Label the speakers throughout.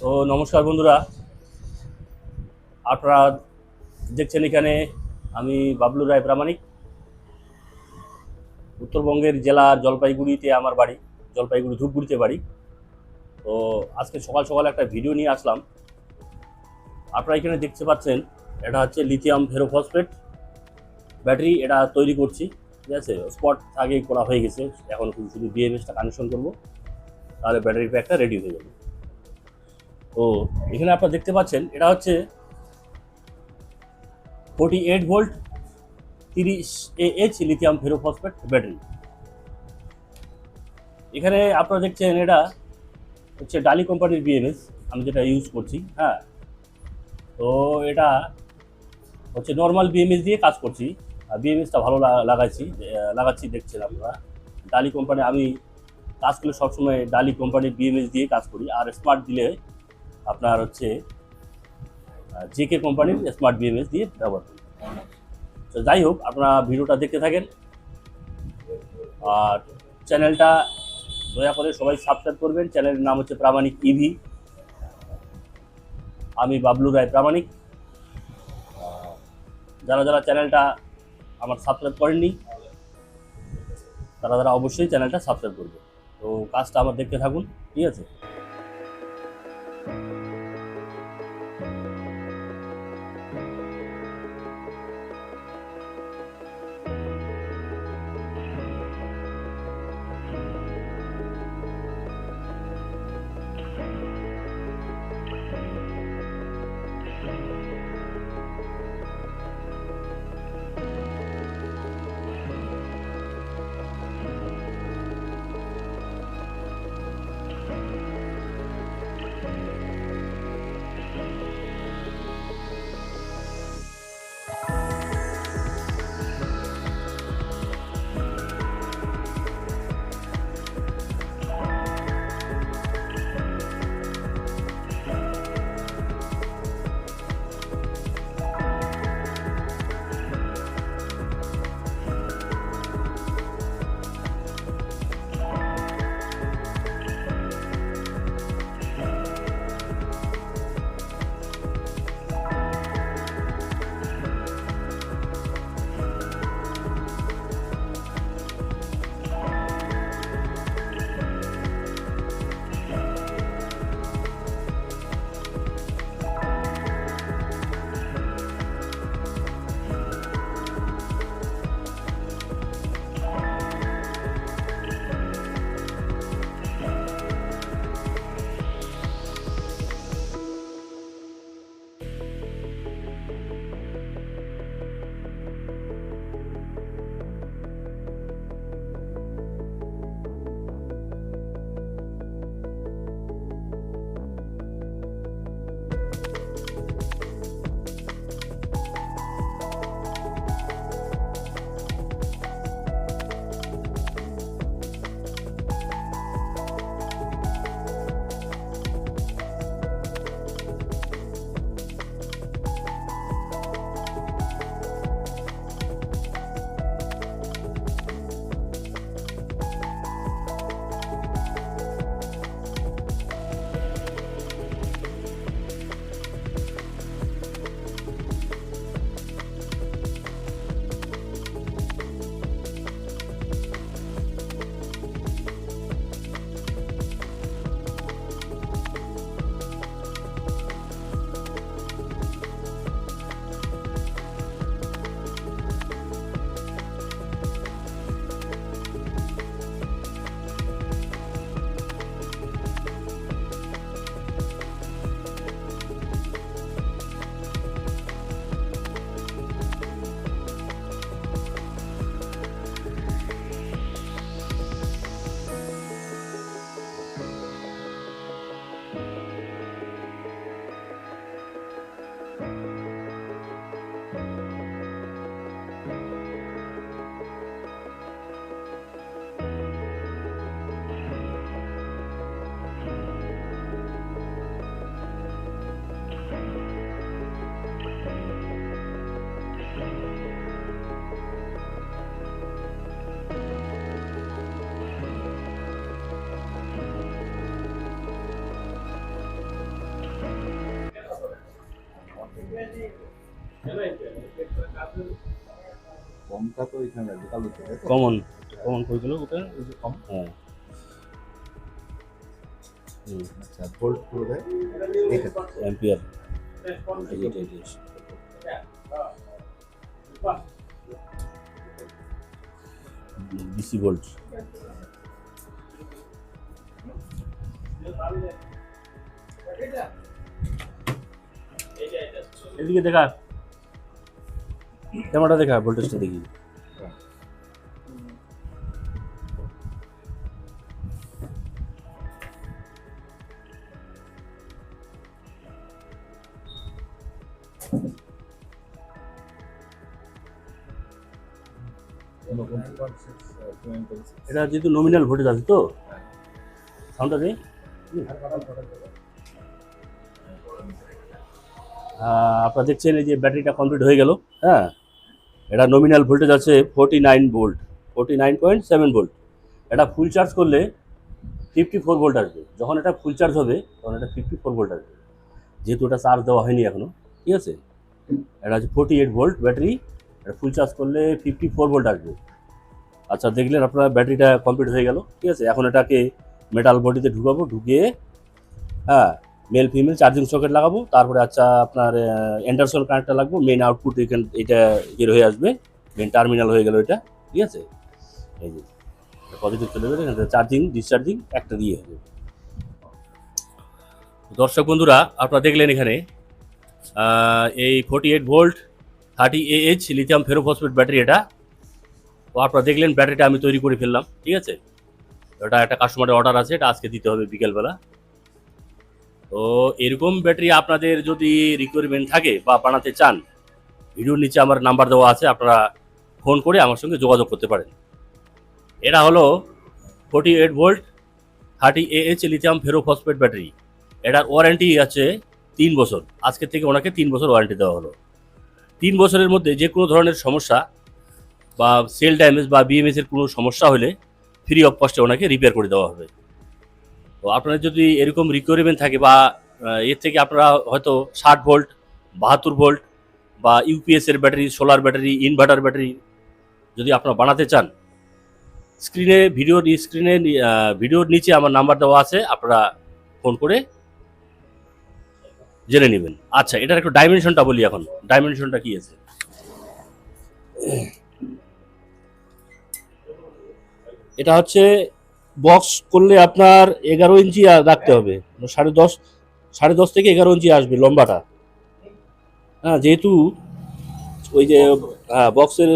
Speaker 1: তো নমস্কার বন্ধুরা। আপনারা দেখছেন এখানে আমি বাবলু রায় প্রামাণিক। উত্তরবঙ্গের জেলা জলপাইগুড়িতে আমার বাড়ি, জলপাইগুড়ি ধূপগুড়িতে বাড়ি। তো আজকে সকাল সকাল একটা ভিডিও নিয়ে আসলাম। আপনারা এখানে দেখতে পাচ্ছেন, এটা হচ্ছে লিথিয়াম ফেরোফসফেট ব্যাটারি এটা তৈরি করছি। ঠিক আছে? স্পট আগেই করা হয়ে গেছে। এখন শুধু বিএমএসটা কানেকশন করব। তাহলে ব্যাটারি প্যাকটা রেডি হয়ে যাবে। তো এখানে আপনারা দেখতে পাচ্ছেন, এটা হচ্ছে ফোর্টি এইট ভোল্ট তিরিশ এইচ লিথিয়াম ফেরোফসফেট ব্যাটারি এখানে আপনারা দেখছেন এটা হচ্ছে ডালি কোম্পানির বিএমএস আমি যেটা ইউজ করছি হ্যাঁ। তো এটা হচ্ছে নর্মাল বিএমএস দিয়ে কাজ করছি। আর বিএমএসটা ভালো লাগা- লাগাচ্ছি লাগাচ্ছি, দেখছেন আপনারা। ডালি কোম্পানি আমি কাজ করলে সবসময় ডালি কোম্পানির বিএমএস দিয়ে কাজ করি। আর স্মার্ট দিলে আপনার হচ্ছে জেকে কোম্পানির স্মার্ট বিএমএস দিয়ে ব্যবহার করি তো যাই হোক, আপনারা ভিডিওটা দেখতে থাকেন। আর চ্যানেলটা দয়া করে সবাই সাবস্ক্রাইব করবেন। চ্যানেলের নাম হচ্ছে প্রামাণিক ইভি আমি বাবলু রায় প্রামাণিক। যারা যারা চ্যানেলটা আমার সাবস্ক্রাইব করেননি, তারা তারা অবশ্যই চ্যানেলটা সাবস্ক্রাইব করবে তো কাজটা আমার দেখতে থাকুন, ঠিক আছে?
Speaker 2: কমটা তো এখানে লাগবে কালো তো তাই তো?
Speaker 1: কমন কমন কই গেল ওটা
Speaker 2: কম
Speaker 1: হ্যাঁ।
Speaker 2: আচ্ছা ভোল্ট করে দেয়।
Speaker 1: অ্যাম্পিয়ার। ডিসি ভোল্ট এদিকে দেখা। ক্যামেরাটা দেখা ভোল্টেজটা দেখি। এটা যেহেতু নমিনাল ভোল্টেজ আছে তো সাউন্ডটা দে আহ, আপনারা দেখছেন এই যে ব্যাটারিটা কমপ্লিট হয়ে গেল হ্যাঁ? এটা নমিনাল ভোল্টেজ আছে forty nine volt forty nine point seven volt এটা ফুল চার্জ করলে ফিফটি ফোর ভোল্ট আসবে। যখন এটা ফুল চার্জ হবে, তখন এটা ফিফটি ফোর ভোল্ট আসবে। যেহেতু এটা চার্জ দেওয়া হয়নি এখনও ঠিক আছে? এটা হচ্ছে ফোর্টি এইট ভোল্ট ব্যাটারি এটা ফুল চার্জ করলে ফিফটি ফোর ভোল্ট আসবে। আচ্ছা দেখলেন আপনার ব্যাটারিটা কমপ্লিট হয়ে গেল, ঠিক আছে? এখন এটাকে মেটাল বডিতে ঢুকাবো, ঢুকিয়ে হ্যাঁ মেল ফিমেল চার্জিং সকেট লাগাবো, তারপরে আচ্ছা আপনার এন্ডারসন কানেক্টটা লাগবো মেন আউটপুট এখান, এটা বের হয়ে আসবে মেন টার্মিনাল হয়ে গেল এটা, ঠিক আছে? এই যে পজিটিভ চলে যাবে এখান চার্জিং ডিসচার্জিং একটা দিয়ে হবে দর্শক বন্ধুরা, আপনারা দেখলেন এখানে এই forty eight volt thirty H lithium ferrophosphate battery এটা। ও আপনারা দেখলেন ব্যাটারিটা আমি তৈরি করে ফেললাম, ঠিক আছে? ওটা একটা কাস্টমারের অর্ডার আছে, এটা আজকে দিতে হবে বিকেলবেলা। তো এরকম ব্যাটারি আপনাদের যদি রিকোয়ারমেন্ট থাকে বা বানাতে চান, ভিডিওর নিচে আমার নাম্বার দেওয়া আছে, আপনারা ফোন করে আমার সঙ্গে যোগাযোগ করতে পারেন। এটা হলো forty eight volt thirty H lithium ferrophosphate battery এটার ওয়ারেন্টি আছে তিন বছর। আজকে থেকে ওনাকে তিন বছর ওয়ারেন্টি দেওয়া হলো। তিন বছরের মধ্যে যে কোনো ধরনের সমস্যা বা সেল ড্যামেজ বা বিএমএস এর কোনো সমস্যা হলে ফ্রি অফ কস্টে ওনাকে রিপেয়ার করে দেওয়া হবে। তো আপনার যদি এরকম রিকোয়ারমেন্ট থাকে বা এর থেকে আপনারা হয়তো ষাট ভোল্ট বাহাত্তর ভোল্ট বা ইউপিএস এর battery solar battery inverter battery যদি আপনারা বানাতে চান স্ক্রিনে ভিডিওর স্ক্রিনে ভিডিওর নিচে আমার নাম্বার দেওয়া আছে, আপনারা ফোন করে জেনে নেবেন। আচ্ছা এটার একটু ডাইমেনশনটা বলি এখন। ডাইমেনশনটা কি আছে? এটা হচ্ছে বক্স করলে আপনার এগারো ইঞ্চি রাখতে হবে। সাড়ে দশ সাড়ে দশ থেকে এগারো ইঞ্চি আসবে লম্বাটা। হ্যাঁ যেহেতু ওই যে হ্যাঁ বক্সের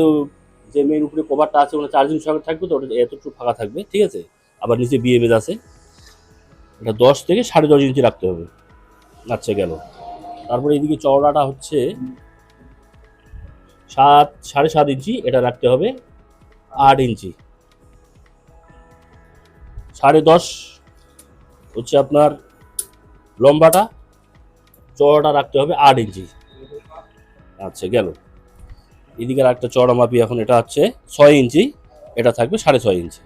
Speaker 1: যে মেন উপরে কভারটা আছে ওটা চার্জিং সকেট থাকবে তো, ওটা এতটুকু ফাঁকা থাকবে, ঠিক আছে? আবার নিচে বিয়ে বিএমএস আছে। এটা দশ থেকে সাড়ে দশ ইঞ্চি রাখতে হবে। আচ্ছা গেল। তারপরে এদিকে চওড়াটা হচ্ছে সাত, সাড়ে সাত ইঞ্চি, এটা রাখতে হবে আট ইঞ্চি। সাড়ে দশ হচ্ছে আপনার লম্বাটা, চওড়াটা রাখতে হবে আট ইঞ্চি। আচ্ছা গেল। এদিকে একটা চড়া মাপি এখন এটা হচ্ছে ছয় ইঞ্চি, এটা থাকবে সাড়ে ছয় ইঞ্চি।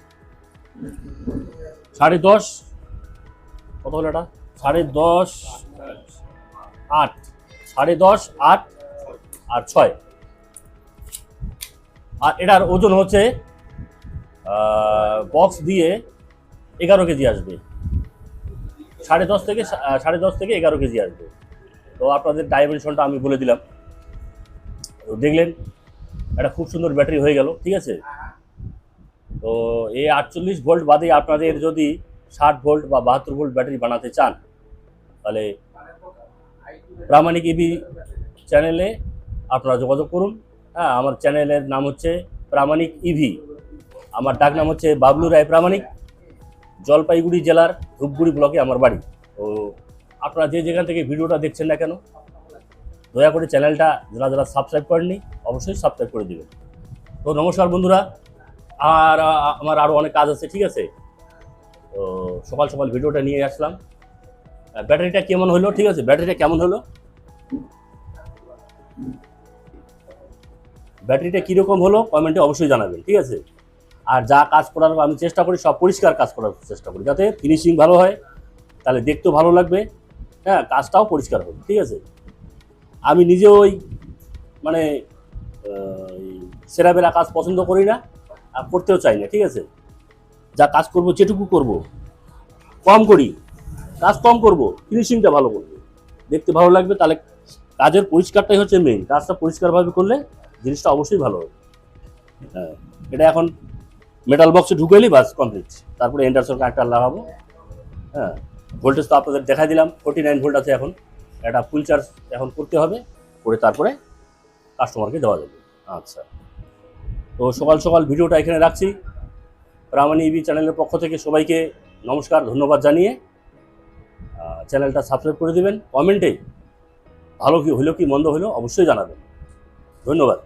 Speaker 1: সাড়ে দশ, কত হলো এটা? সাড়ে দশ, আট। সাড়ে দশ, আট, আর ছয়। আর এটার ওজন হচ্ছে বক্স দিয়ে এগারো কেজি আসবে। সাড়ে দশ থেকে সাড়ে দশ থেকে এগারো কেজি আসবে। তো আপনাদের ডাইমেনশনটা আমি বলে দিলাম। তো দেখলেন, একটা খুব সুন্দর ব্যাটারি হয়ে গেল, ঠিক আছে? তো এই আটচল্লিশ ভোল্ট বাদে আপনাদের যদি ষাট ভোল্ট বা বাহাত্তর ভোল্ট ব্যাটারি বানাতে চান, তাহলে প্রামাণিক ইবি চ্যানেলে আপনারা যোগাযোগ করুন। হ্যাঁ আমার চ্যানেলের নাম হচ্ছে প্রামাণিক ইভি আমার ডাক নাম হচ্ছে বাবলু রায় প্রামাণিক। জলপাইগুড়ি জেলার ধূপগুড়ি ব্লকে আমার বাড়ি। তো আপনারা যে যেখান থেকে ভিডিওটা দেখছেন না কেন, দয়া করে চ্যানেলটা যারা যারা সাবস্ক্রাইব করেননি, অবশ্যই সাবস্ক্রাইব করে দেবেন। তো নমস্কার বন্ধুরা, আর আমার আরও অনেক কাজ আছে, ঠিক আছে? তো সকাল সকাল ভিডিওটা নিয়ে আসলাম। ব্যাটারিটা কেমন হলো, ঠিক আছে? ব্যাটারিটা কেমন হলো? ব্যাটারিটা কীরকম হলো, কমেন্টে অবশ্যই জানাবেন, ঠিক আছে? আর যা কাজ করার আমি চেষ্টা করি, সব পরিষ্কার কাজ করার চেষ্টা করি। যাতে ফিনিশিং ভালো হয়, তাহলে দেখতেও ভালো লাগবে। হ্যাঁ কাজটাও পরিষ্কার হবে, ঠিক আছে? আমি নিজে ওই মানে সেরা বেরা কাজ পছন্দ করি না, আর করতেও চাই না, ঠিক আছে? যা কাজ করব, যেটুকু করব। কম করি, কাজ কম করব ফিনিশিংটা ভালো করব। দেখতে ভালো লাগবে, তাহলে কাজের পরিষ্কারটাই হচ্ছে মেইন কাজটা পরিষ্কারভাবে করলে জিনিসটা অবশ্যই ভালো হবে। হ্যাঁ এটা এখন মেটাল বক্সে ঢুকেলি বাস কমপ্লিট তারপরে এন্ডারসন কানেক্টার লাগাবো হ্যাঁ ভোল্টেজ তো আপনাদের দেখা দিলাম ফোর্টি নাইন ভোল্ট আছে এখন। একটা ফুল চার্জ এখন করতে হবে, করে তারপরে কাস্টমারকে দেওয়া যাবে। আচ্ছা। তো সকাল সকাল ভিডিওটা এখানে রাখছি। প্রামাণী ইবি চ্যানেলের পক্ষ থেকে সবাইকে নমস্কার, ধন্যবাদ জানিয়ে চ্যানেলটা সাবস্ক্রাইব করে দেবেন। কমেন্টে ভালো কি হলো কি, মন্দ হলো অবশ্যই জানাবেন। ধন্যবাদ।